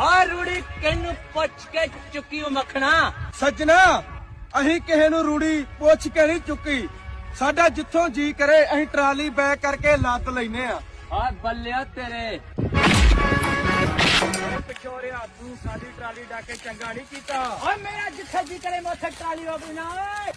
ਆ ਰੂੜੀ ਕਿਨੂੰ ਪੁੱਛ ਕੇ ਚੁੱਕੀ ਉਹ ਮੱਖਣਾ? ਸੱਜਣਾ ਅਸੀਂ ਕਿਸੇ ਨੂੰ ਰੂੜੀ ਪੁੱਛ ਕੇ ਨਹੀਂ ਚੁੱਕੀ। ਸਾਡਾ ਜਿੱਥੋਂ ਜੀ ਕਰੇ ਅਸੀਂ ਟਰਾਲੀ ਬੈਕ ਕਰਕੇ ਲੱਤ ਲੈਨੇ ਆ। ਆ ਬੱਲਿਆ ਤੇਰੇ। ਪਿਛੋਰਿਆ ਤੂੰ ਸਾਡੀ ਟਰਾਲੀ ਡਾਕੇ ਚੰਗਾ ਨਹੀਂ ਕੀਤਾ। ਓਏ ਮੇਰਾ ਜਿੱਥੇ ਜੀ ਕਰੇ ਮੈਂ ਉੱਥੇ ਟਰਾਲੀ ਰੋਕਣੀ ਓਏ।